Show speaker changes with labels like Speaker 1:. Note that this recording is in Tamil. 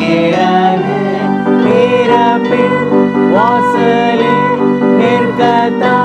Speaker 1: திறன பிறப்பின் வாசலில் நிற்கத்தான்